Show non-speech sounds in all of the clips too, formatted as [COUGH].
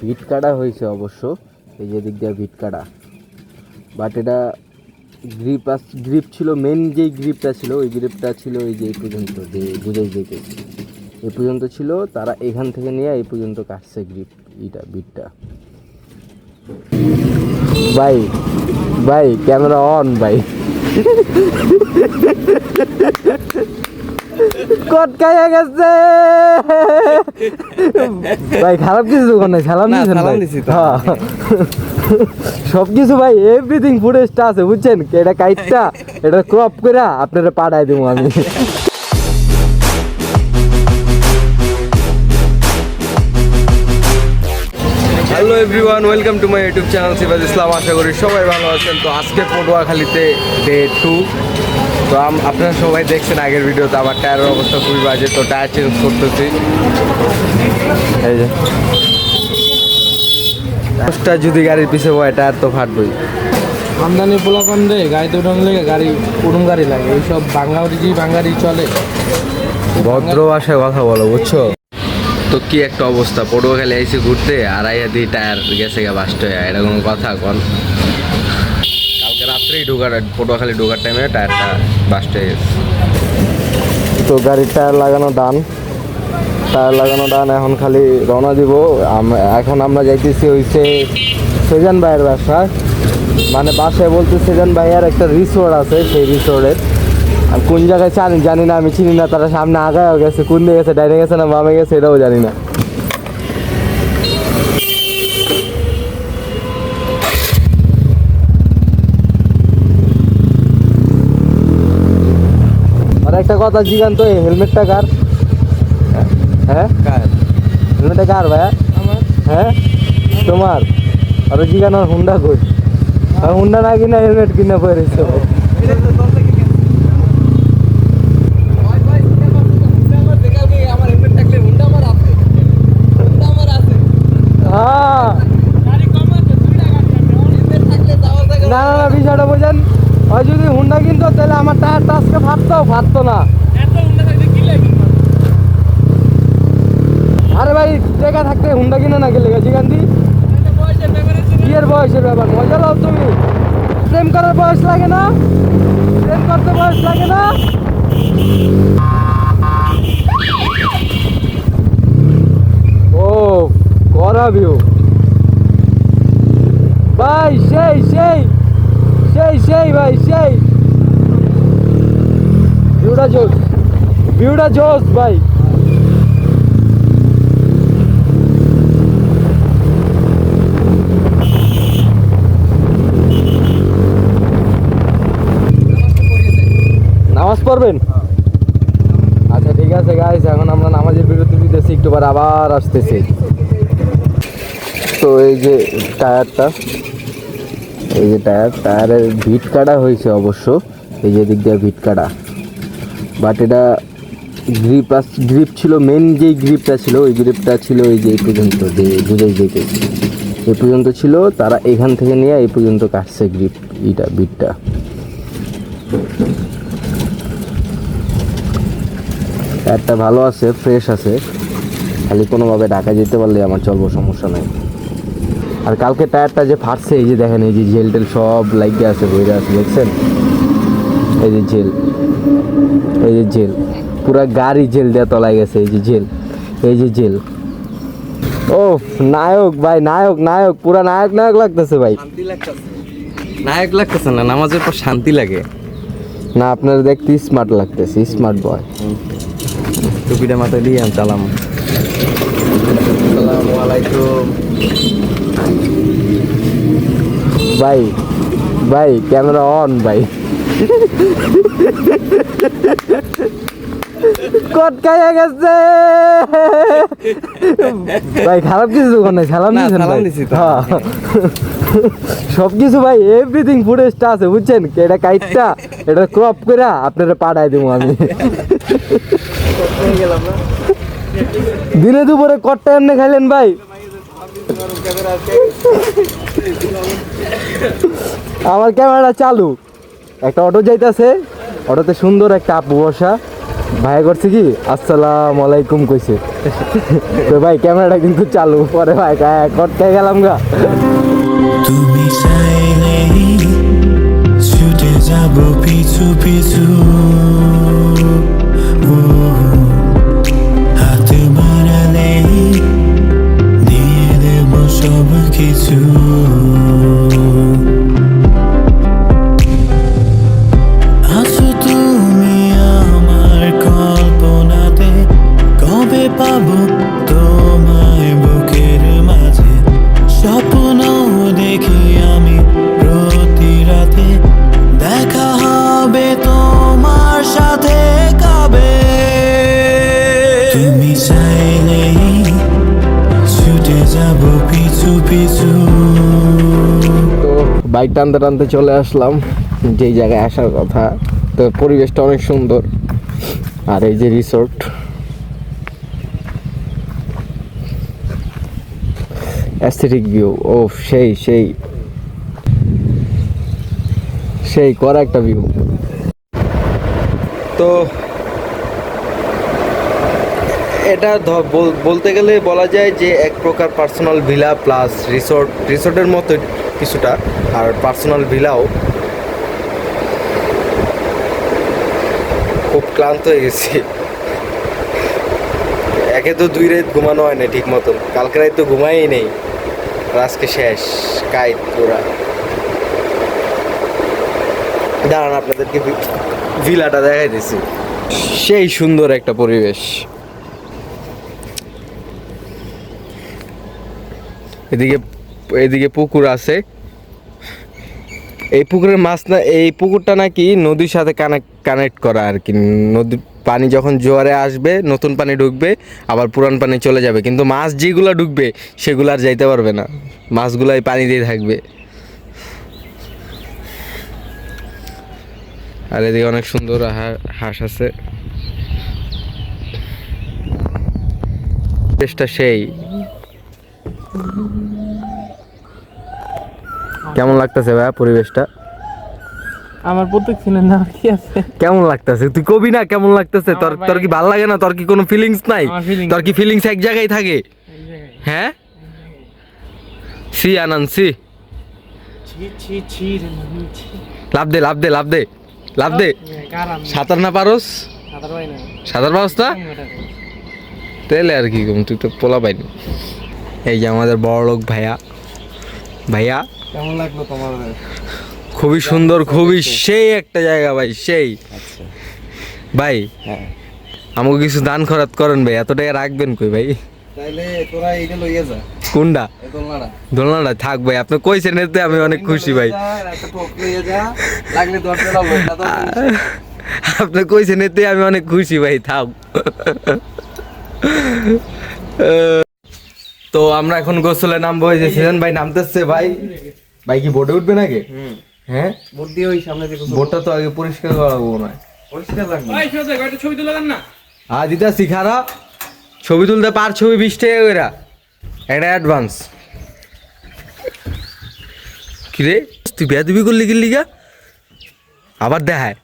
ভিট কাটা হয়েছে অবশ্য, এই যে দিক দিয়ে ভিট কাটা বাট এটা গ্রিপ আস গ্রিপ ছিল মেন যেই গ্রিপটা ছিল, ওই গ্রিপটা ছিল এই যে এই পর্যন্ত, যে বুঝাই যেতে এই পর্যন্ত ছিল, তারা এখান থেকে নিয়ে এই পর্যন্ত কাটছে গ্রিপ এইটা বিটটা ভাই ভাই ক্যামেরা অন ভাই। [LAUGHS] কটকাইয়া গেছে। ভাই খারাপ কিছু ওখানে সালাম দিয়েছেন ভাই। হ্যাঁ। সব কিছু ভাই এভরিথিং ফুটেজটা আছে বুঝছেন? এটা কাইটটা এটা ক্রপ করে আপনারা পাঠাই দেবো আমি। Hello everyone welcome to my YouTube channel Sibaj Islam আশা করি সবাই ভালো আছেন। তো আজকে পটুয়াখালীতে ডে টু তো আপনারা সবাই দেখছেন আগের ভিডিওতে আমার টায়ারের অবস্থা খুবই বাজে তো টায়ার চেঞ্জ করতেছি। এই যে। দশটা যদি গাড়ির পিছে বয় টায়ার তো ফাটবেই। আমদানি পোলাপান রে গাড়িতে উঠানো লেগে গাড়ি উড়ুম গাড়ি লাগে এইসব বাঙালি যে বাঙালি চলে। ভদ্র ভাষায় কথা বলো বুঝছ? তো কি একটা অবস্থা পটুয়াখালী আইসি ঘুরতে আর আইয়া দিয়ে টায়ার গেছে গা বাস্ট হয়ে কোনো কথা কন। রাত্রেই ঢোকার, পটুয়াখালী ঢোকার টাইমে টায়ারটা বাস্ট গেছে। তো গাড়ির টায়ার লাগানো ডান টায়ার লাগানো ডান এখন খালি রওনা দিব। এখন আমরা যাইতেছি হইছে সেজান ভাইয়ের বাসায় মানে বাসায় বলতে সেজান ভাইয়ের একটা রিসোর্ট আছে, সেই রিসোর্টের আর কোন জায়গায় জানি জানি না, আমি চিনি না, তারা সামনে আগায় গেছে, কোন দিকে গেছে, ডাইনে গেছে না বামে গেছে, এটাও জানি না। একটা কথা জিগান তো এই হেলমেটটা কার? হ্যাঁ? হেলমেটটা কার ভাইয়া? হ্যাঁ? তোমার? আর জিগান আর হুন্ডা কই? আর হুন্ডা না কিনা হেলমেট কিনা পরেছো হ্যাঁ না না না বিষয়টা বোঝেন ওই যদি হুন্ডা কিনতো তাহলে আমার টায়ারটা আজকে ফাটতো ফাটতো না আরে ভাই টেকা থাকতে হুন্ডা কিনে না গেলে গেছি গান্ধী বিয়ের লাও তুমি। প্রেম করার বয়স লাগে না? প্রেম করতে বয়স লাগে না? ও করা ভিউ। ভাই, সেই সেই সেই সেই, ভাই, সেই। ভিউটা জোস ভিউটা জোস ভাই। পড়বেন আচ্ছা ঠিক আছে গাইস এখন আমরা নামাজের বিরতি দিতেছি একটু পর আবার আসতেছি। তো এই যে টায়ারটা, এই যে টায়ার, টায়ারের ভিট কাটা হয়েছে অবশ্য, এই যে দিক দিয়ে ভিট কাটা। বাট এটা গ্রিপ আস গ্রিপ ছিল মেন যেই গ্রিপটা ছিল, ওই গ্রিপটা ছিল এই যে এই পর্যন্ত, যে বুঝাই যেতে এই পর্যন্ত ছিল, তারা এখান থেকে নিয়ে এই পর্যন্ত কাটছে গ্রিপ এইটা বিটটা টায়ারটা ভালো আছে ফ্রেশ আছে। খালি কোনোভাবে ঢাকা যেতে পারলে আমার চলবো সমস্যা নাই। আর কালকে টায়ারটা যে ফাটছে এই যে দেখেন এই যে ঝেল টেল সব লাগিয়ে আছে বইরে আছে দেখছেন? এই যে ঝেল এই যে ঝেল পুরা গাড়ি জেল দেওয়া তলায় গেছে এই যে জেল এই যে জেল ও নায়ক ভাই নায়ক নায়ক পুরা নায়ক নায়ক লাগতেছে ভাই। নায়ক লাগতেছে না নামাজের পর শান্তি লাগে। না আপনার দেখতে স্মার্ট লাগতেছে স্মার্ট বয় টুপিটা মাথায় দিয়ে আমি চালাম। আসসালামু আলাইকুম। ভাই ভাই ক্যামেরা অন ভাই। কটকাইয়া গেছে। ভাই খারাপ কিছু ওখানে সালাম না, দিয়েছেন সালাম। হ্যাঁ। সব কিছু ভাই এভরিথিং ফুটেজটা আছে বুঝছেন? এটা কাইটটা এটা ক্রপ করে আপনারা পাঠাই দেবো আমি। দিনে দুপুরে কটটা এমনি খাইলেন ভাই। আমার ক্যামেরাটা চালু। একটা অটো যাইতাছে, অটোতে সুন্দর একটা আপু বসা। ভাই করছে কি? আসসালাম আলাইকুম কইছে। তো ভাই, ক্যামেরাটা কিন্তু চালু। পরে ভাই করতে গেলাম গা। তুমি পিছু পিছু। পিছু পিছু। তো বাইক টানতে টানতে চলে আসলাম যেই জায়গায় আসার কথা। তো পরিবেশটা অনেক সুন্দর। আর এই যে রিসোর্ট অ্যাস্থেটিক ভিউ ও সেই সেই। সেই করা একটা ভিউ তো এটা বলতে গেলে বলা যায় যে এক প্রকার পার্সোনাল ভিলা প্লাস রিসোর্ট রিসোর্টের মতো কিছুটা, আর পার্সোনাল ভিলাও খুব ক্লান্ত হয়ে গেছি। একে তো দুই রাত ঘুমানো হয় না ঠিক মতন। কালকে রাত তো ঘুমাই নেই। আর আজকে শেষ কাইট পুরা। দাঁড়ান, আপনাদেরকে ভিলাটা দেখাই দিছি। সেই সুন্দর একটা পরিবেশ। এদিকে এদিকে পুকুর আছে। এই পুকুরের মাছ না, এই পুকুরটা নাকি নদীর সাথে কানেক্ট কানেক্ট করা আর কি। নদী, পানি যখন জোয়ারে আসবে, নতুন পানি ঢুকবে, আবার পুরান পানি চলে যাবে। কিন্তু মাছ যেগুলো ঢুকবে, সেগুলো আর যাইতে পারবে না। মাছগুলো এই পানি দিয়ে থাকবে। আর এদিকে অনেক সুন্দর হাঁস আছে। বেশটা সেই। কেমন লাগতেছে ভাইয়া পরিবেশটা? আমার প্রত্যেক সিনের নাম কি আছে? কেমন লাগতেছে? তুই কবি না? কেমন লাগতেছে? তোর তোর কি ভালো লাগে না? তোর কি কোনো ফিলিংস নাই? তোর কি ফিলিংস এক জায়গায় থাকে? হ্যাঁ? সি আনন্দ সি। লাভ দে লাভ দে লাভ দে লাভ দে। সাঁতার না পারোস? সাঁতার পারোস না? তাহলে আর কি তুই তো পোলা পাইনি এই যে আমাদের বড় লোক ভাইয়া। ভাইয়া? কেমন লাগল তোমার? খুবই সুন্দর খুবই সেই একটা জায়গা ভাই সেই। ভাই আমাকে কিছু দান খরাত করেন ভাই এত টাকা রাখবেন কই ভাই? তাইলে তোরা এইটা লইয়া যা। কোনটা? দোলনাটা। থাক ভাই আপনি কইছেন এতে আমি অনেক খুশি ভাই। আপনি কইছেন এতে আমি অনেক খুশি ভাই থাক। তো আমরা এখন গোসলে নামবো এই যে সিজন ভাই নামতেছে ভাই। ভাই কি বোটে উঠবে নাকি? হ্যাঁ? বুট দিয়ে ওই সামনে থেকে বোটটা তো আগে পরিষ্কার করাবো না পরিষ্কার রাখব ভাই শোনো একটা ছবি তুলে দেন না। আর দিদা শিখারা ছবি তুলতে পার ছবি বিশ টাকা করে একটা অ্যাডভান্স কিরে? তুই বিয়া দিবি করলি গেলি গা আবার দেখায়।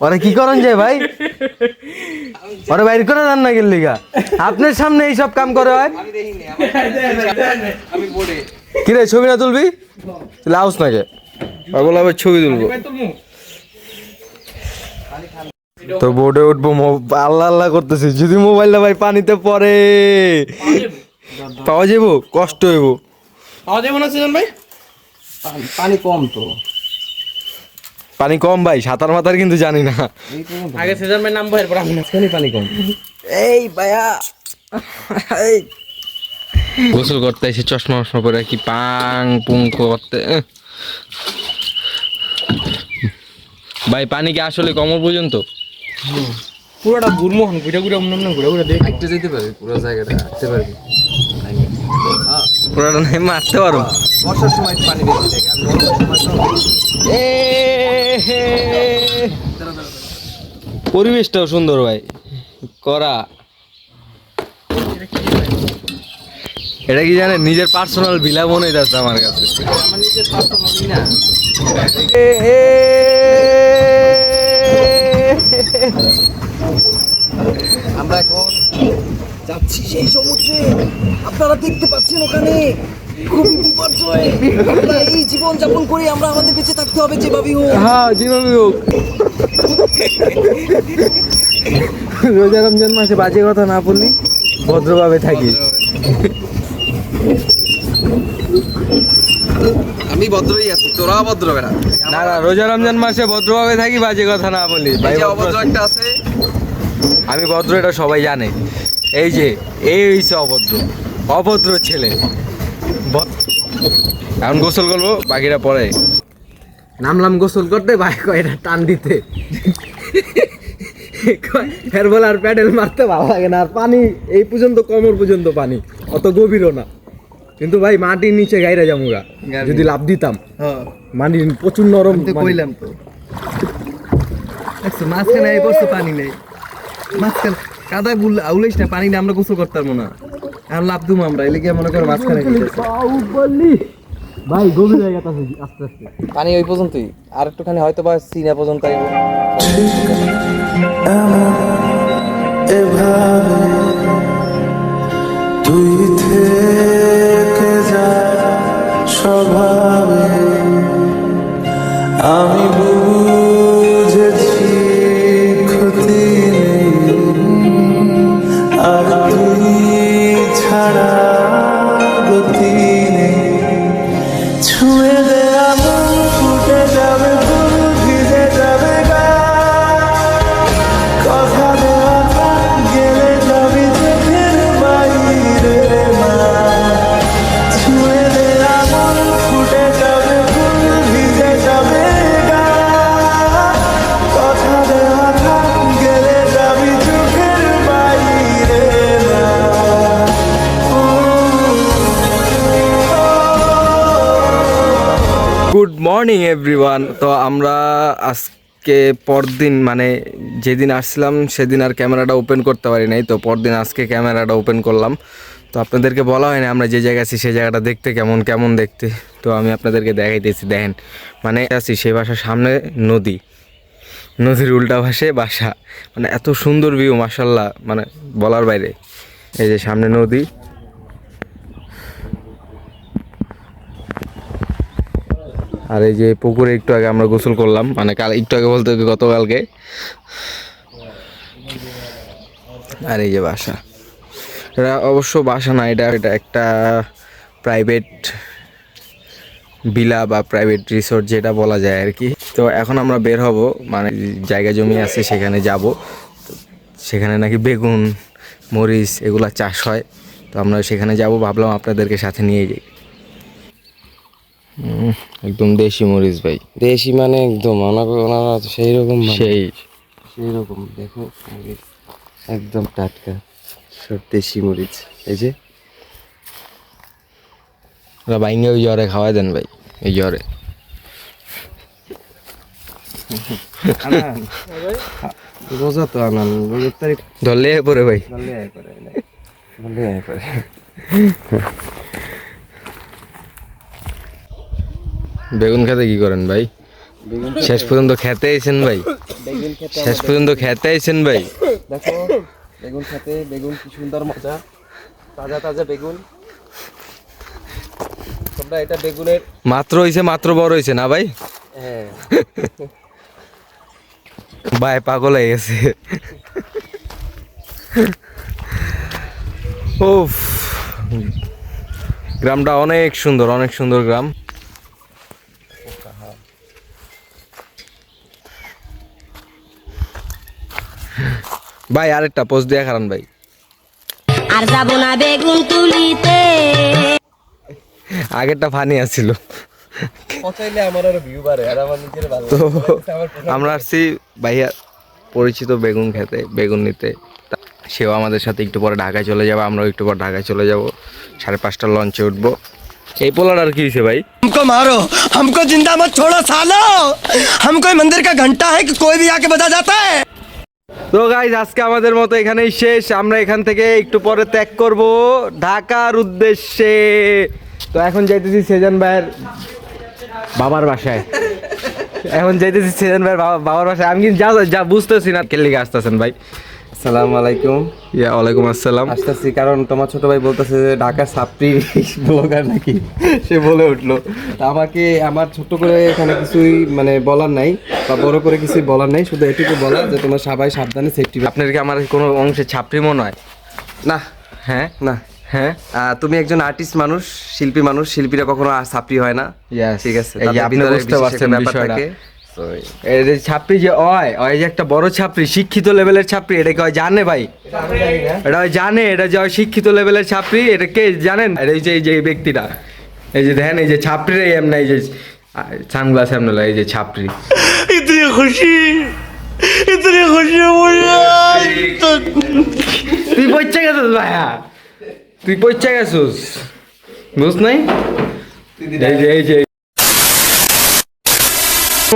ওরা কি করেন যায় ভাই? ওরা বাইর করে দেন না গেলি গা আপনার সামনে এইসব কাম করে হয়? আমি বোর্ডে কিরে ছবি না তুলবি? তাহলে আউস না কে পাগল আবার ছবি তুলবো। তো বোর্ডে উঠবো মো- আল্লাহ আল্লাহ করতেছি। যদি মোবাইলটা ভাই পানিতে পড়ে। পাওয়া যাব। কষ্ট হইব। আওয়াজ এমন আছে জান ভাই? পানি কম তো। পানি কম ভাই সাঁতার মাতার কিন্তু জানি না। আগে সিজন ভাই নাম বহের পর আমি নাচখানি পানি কম। এই ভাইয়া এই। গোসল করতে এসে চশমা মশমা পরে কি পাং পুং করতে ভাই পানি কি আসলে কমর পর্যন্ত? পুরোটা গুরমোহন ঘুরে ঘুরে অন্য অন্য ঘুরে ঘুরে দেখ একটু যেতে পারবি পুরো জায়গাটা হাঁটতে পারবি। নাই মারতে পারো বর্ষার সময় পানি বেশি থাকে আর সময়। পরিবেশটাও সুন্দর ভাই করা। এটা কি জানেন নিজের পার্সোনাল ভিলা মনে যাচ্ছে আমার কাছে। আমরা এখন যাচ্ছি সেই সমুদ্রে। আপনারা দেখতে পাচ্ছেন ওখানে খুবই বিপর্যয়। আমরা এই জীবন যাপন করি আমরা আমাদের বেঁচে থাকতে হবে যেভাবেই হোক। হ্যাঁ যেভাবে হোক। রোজা রমজান মাসে বাজে কথা না বললি ভদ্রভাবে থাকি। আমি ভদ্রই আছি তোরা ভদ্র বেড়া। না না রোজা রমজান মাসে ভদ্রভাবে থাকি বাজে কথা না বলি ভাই অভদ্র একটা আছে। আমি ভদ্র এটা সবাই জানে। এই যে এই হইছে অভদ্র। অভদ্র ছেলে। এখন গোসল করব বাকিটা পরে। নামলাম গোসল করতে ভাই কয়টা টান দিতে। বলে আর প্যাডেল মারতে ভালো লাগে না আর পানি এই পর্যন্ত কোমর পর্যন্ত পানি। অত গভীরও না। কিন্তু ভাই মাটির নিচে গাইরা গাড়ি। যদি লাভ দিতাম। হ্যাঁ। মাটি প্রচুর নরম কইলাম তো। দেখছ মাঝখানে এই বছর পানি নেই। মাঝখানে কাদা বুল আউলেস না পানি না আমরা গোসল করতে পারব না। এখন লাভ দুম আমরা এলিগে মনে করো মাঝখানে। ভাই গভীর জায়গা আছে আস্তে আস্তে। পানি ওই পর্যন্তই। আর একটুখানি হয়তো বা সিনা পর্যন্ত আইব। এভাবে তুই থেকে যা স্বভাবে আমি মর্নিং এভরিওয়ান তো আমরা আজকে পরদিন মানে যেদিন আসছিলাম সেদিন আর ক্যামেরাটা ওপেন করতে পারি নাই। তো পরদিন আজকে ক্যামেরাটা ওপেন করলাম। তো আপনাদেরকে বলা হয়নি, আমরা যে জায়গায় আছি সেই জায়গাটা দেখতে কেমন কেমন দেখতে। তো আমি আপনাদেরকে দেখাইতেছি, দেখেন। মানে আছি সেই বাসার সামনে নদী। নদীর উল্টা পাশে বাসা। মানে এত সুন্দর ভিউ মাসাল্লাহ মানে বলার বাইরে। এই যে সামনে নদী। আর এই যে পুকুরে একটু আগে আমরা গোসল করলাম। মানে কাল, একটু আগে বলতে গতকালকে। আর এই যে বাসা। এটা অবশ্য বাসা না, এটা এটা একটা প্রাইভেট বিলা বা প্রাইভেট রিসোর্ট যেটা বলা যায় আর কি। তো এখন আমরা বের হব মানে জায়গা জমি আছে সেখানে যাব। সেখানে নাকি বেগুন, মরিচ এগুলা চাষ হয়। তো আমরা সেখানে যাব, ভাবলাম আপনাদেরকে সাথে নিয়ে যাই একদম দেশি মরিচ ভাই। দেশি মানে একদম ওনাকে ওনারা সেই রকম সেই সেই। রকম দেখো একদম টাটকা সব দেশি মরিচ। এই যে। ওরা বাইঙ্গে ওই জ্বরে খাওয়াই দেন ভাই এই জ্বরে। রোজা তো আনান রোজার তারিখ ধরলে পরে ভাই। বললে আয় করে না বললে আয় করে বেগুন খেতে কি করেন ভাই? শেষ পর্যন্ত খেতে আইছেন ভাই? শেষ পর্যন্ত খেতে আইছেন ভাই? দেখো বেগুন খেতে বেগুন কি সুন্দর মজা। তাজা তাজা বেগুন। তোমরা এটা বেগুনের মাত্র হইছে মাত্র বড় হইছে না ভাই? হ্যাঁ। ভাই পাগল হয়ে গেছে। উফ। গ্রামটা অনেক সুন্দর অনেক সুন্দর গ্রাম। ভাই আরেকটা পোস্ট দিয়ে খারান ভাই আর যাব না বেগুন তুলিতে আগেরটা ফানি আছিল পচাইলে আমার আরো ভিউ বাড়ে আর আমার নিজের ভালো তো লাগছে, আমার আমরা আসছি ভাইয়া পরিচিত বেগুন খেতে বেগুন নিতে তা সেও আমাদের সাথে একটু পরে ঢাকায় চলে যাবে আমরাও একটু পরে ঢাকায় চলে যাব সাড়ে পাঁচটার লঞ্চে উঠবো এই পোলার আর কি হয়েছে ভাই हमको मारो हमको जिंदा मत छोड़ो सालो हम कोई मंदिर का घंटा है कि कोई भी आके बजा जाता है তো গাইজ আজকে আমাদের মতো এখানেই শেষ। আমরা এখান থেকে একটু পরে ত্যাগ করব ঢাকার উদ্দেশ্যে। তো এখন যাইতেছি সেজান ভাইয়ের বাবার বাসায়। এখন যাইতেছি সেজান ভাইয়ের বাবার বাসায়। আমি কিন্তু যা যা বুঝতেছি না কেলিকে আসতেছেন ভাই? আসসালামু আলাইকুম। ইয়া ওয়ালাইকুম আসসালাম। আসতেছি কারণ তোমার ছোট ভাই বলতেছে যে ঢাকার সাপ্রি ব্লগার নাকি সে বলে উঠল। আমাকে আমার ছোট করে এখানে কিছুই মানে বলার নাই বা বড় করে কিছুই বলার নাই শুধু এটুকু বলা যে তোমার সবাই সাবধানে সেফটি আপনার কি আমার কোনো অংশে ছাপড়ি মনে হয়? না। হ্যাঁ? না। হ্যাঁ? তুমি একজন আর্টিস্ট মানুষ শিল্পী মানুষ শিল্পীরা কখনো সাপ্রি হয় না। ঠিক আছে। আপনি বুঝতে পারছেন এই যে ছাপড়ি যে অয় অয় যে একটা বড় ছাপড়ি শিক্ষিত লেভেলের ছাপড়ি এটাকে হয় জানে ভাই? এটা জানে এটা যে শিক্ষিত লেভেলের ছাপড়ি এটা কে জানেন? এই যে এই যে এই ব্যক্তিটা। এই যে দেখেন এই যে ছাপড়ির এমনি এই যে সানগ্লাস এমন এই যে ছাপড়ি। ইতনি খুশি ইতনি খুশি তুই পইচা গেছিস ভাইয়া? তুই পইচা গেছিস? বুঝ নাই? এই যে এই যে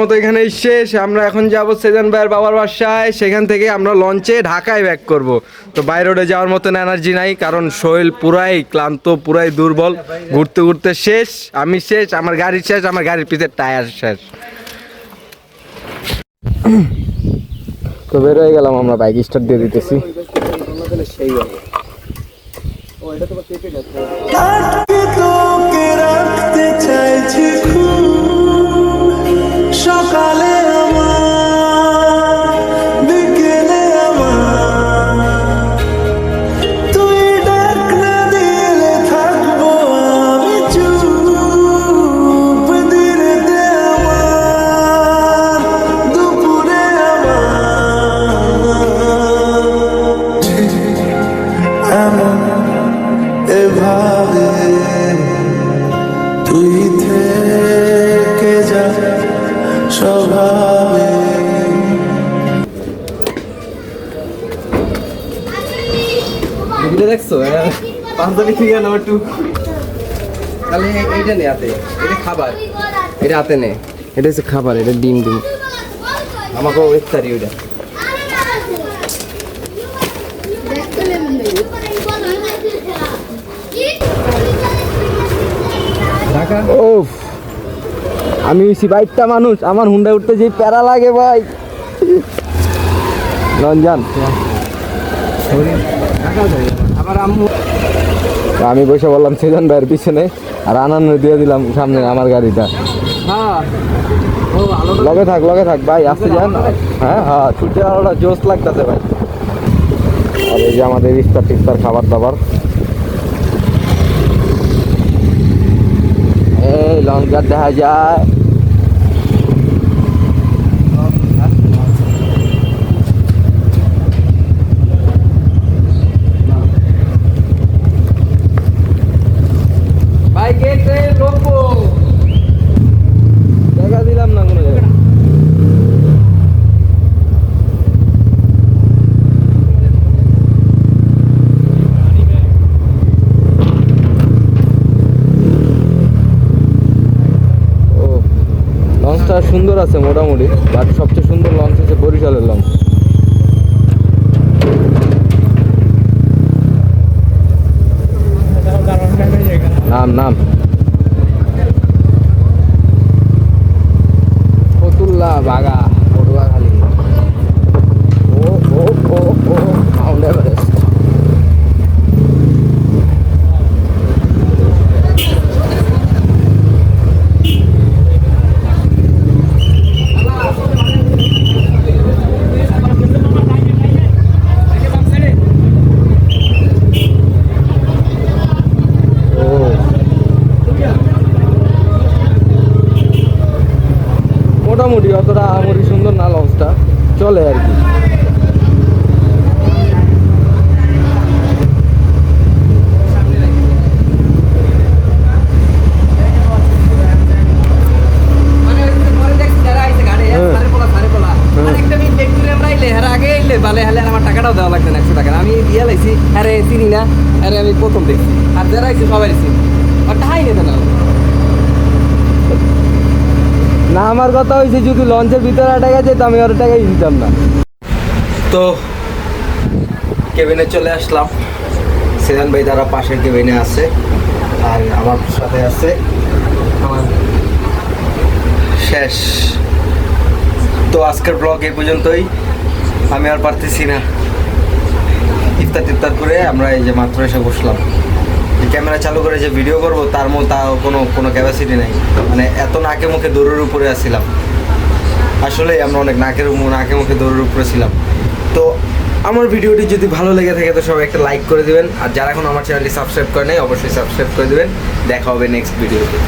মতো এখানে শেষ। আমরা এখন যাব সেজন ভাইয়ের বাবার বাসায়। সেখান থেকে আমরা লঞ্চে ঢাকায় ব্যাক করব। তো বাই রোডে যাওয়ার মতন এনার্জি নাই, কারণ শরীর পুরাই ক্লান্ত, পুরাই দুর্বল। ঘুরতে ঘুরতে শেষ, আমি শেষ, আমার গাড়ি শেষ, আমার গাড়ির পিছের টায়ার শেষ। তো বের হয়ে গেলাম আমরা বাইক স্টার্ট দিয়ে দিতেছি। সকালে নাও একটু তাহলে এইটা নে হাতে। এটা খাবার। এটা হাতে নে। এটা হচ্ছে খাবার এটা ডিম ডিম আমাকেও ইফতারি ওইটা। ওফ আমি হইছি বাইকটা মানুষ আমার হুন্ডা উঠতে যে প্যারা লাগে ভাই। রঞ্জান আমার আম্মু আমি বসে বললাম, সেজন ভাইয়ের পিছনে। আর আনান্ন দিয়ে দিলাম, সামনে আমার গাড়িটা। লগে থাক লগে থাক, ভাই, আসতে যান। হ্যাঁ হ্যাঁ ছুটে আলোটা জোস লাগতেছে, ভাই। আর এই যে আমাদের ইফতার টিফতার খাবার দাবার এই লঙ্কা দেখা যায় ভাই গেটে লোকো দেখা দিলাম না কোনো জায়গায় ও লঞ্চটা সুন্দর আছে মোটামুটি বাট সবচেয়ে সুন্দর লঞ্চ হচ্ছে বরিশালের লঞ্চ। নাম নাম ফতুল্লা বাগা পটুয়াখালী ও ও ও ও মাউন্ট এভারেস্ট ও মোটামুটি, অতটা আমারই সুন্দর না লঞ্চটা। চলে আর কি। আমরা আমার দেওয়া লাগবে না আমি দিয়ে লাইছি। আরে চিনি না। আরে আমি প্রথম দেখছি। আর যারা আইছে সবাই আর টাকাই নেবে না না, আমার কথা হয়েছে যদি লঞ্চের ভিতরে টাকা যেত আমি ওর টাকাই দিতাম না। তো, কেবিনে চলে আসলাম। সেজান ভাই তারা পাশের কেবিনে আছে, আর আমার সাথে আছে আমার শেষ। তো আজকের ব্লগ এই পর্যন্তই। আমি আর পারতেছি না। ইফতার টিফতার করে আমরা এই যে মাত্র এসে বসলাম। ক্যামেরা চালু করে যে ভিডিও করব, তার মধ্যে তাও কোনো কোনো ক্যাপাসিটি নেই। মানে এত নাকে মুখে দৌড়ের উপরে আসছিলাম। আসলে আমরা অনেক নাকের নাকে মুখে দৌড়ের উপরে ছিলাম। তো আমার ভিডিওটি যদি ভালো লেগে থাকে, তো সবাই একটা লাইক করে দেবেন। আর যারা এখন আমার চ্যানেলটি সাবস্ক্রাইব করে নেই, অবশ্যই সাবস্ক্রাইব করে দেবেন। দেখা হবে নেক্সট ভিডিওতে